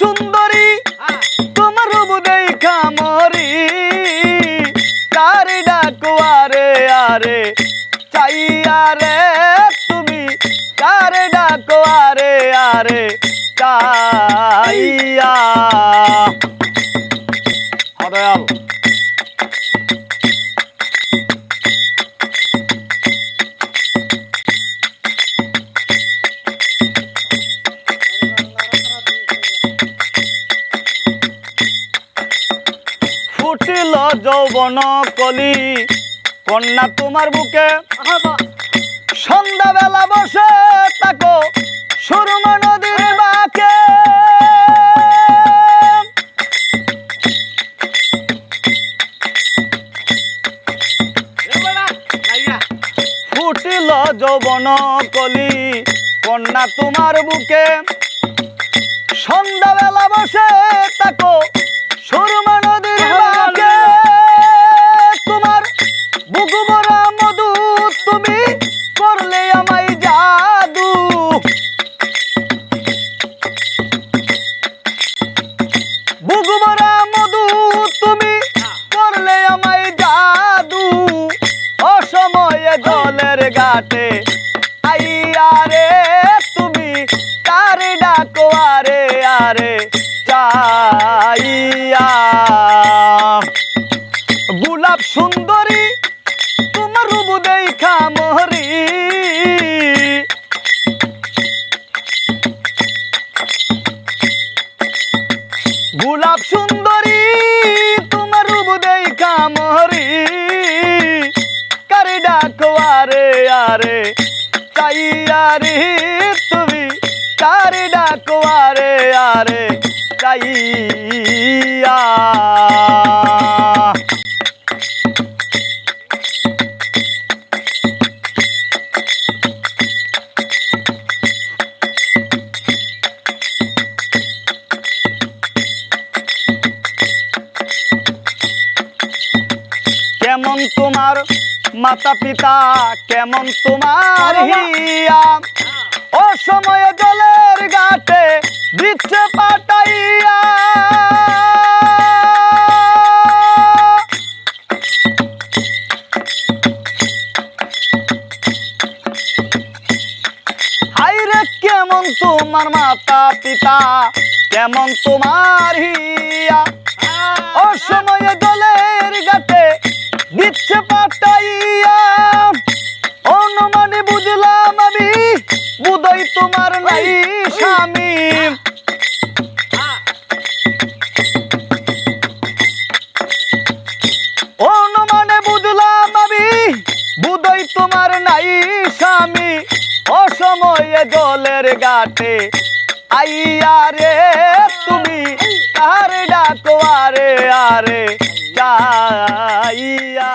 সুন্দরী, তোমার রূপ দেখা মরি। কারে ডাকো আরে আরে, চাইয়া রে তুমি। কারে ডাকো আরে আরে, চাইয়া ফুটিল যৌবন কলি। কন্যা তোমার বুকে সন্ধ্যাবেলা বসে তাকো সুরমা নদীর বাকে। ফুটিল যৌবন কলি। কন্যা তোমার বুকে সন্ধ্যাবেলা বসে মধু তুমি করলে আমায় জাদু। বুকু মধু তুমি করলে আমায় জাদু। অসময়ে জলের ঘাটে গোলাপ সুন্দরী, তোমার রূপ দেখা মহরি। কারে ডাকো আরে আরে, চাইয়া আরে তুমি। কারে ডাকো আরে আরে, চাইয়া কেমন তোমার। মাতা পিতা কেমন তোমার? হিয়া। ও সময়ে জলের ঘাটে দিচ্ছে পাটাইয়া। হাইরে কেমন তোমার মাতা পিতা কেমন তোমার? হিয়া। ও সময়ে জলের ঘাটে দিচ্ছে পাটাইয়া অনুমানে বুঝলাম আমি, বুধই তোমার নাই স্বামী। অনুমানে বুঝলাম আমি, বুধই তোমার নাই স্বামী। অসময়ে জলের ঘাটে আইয়া রে, তুমি কার ডাকো আরে আরে। চাইয়া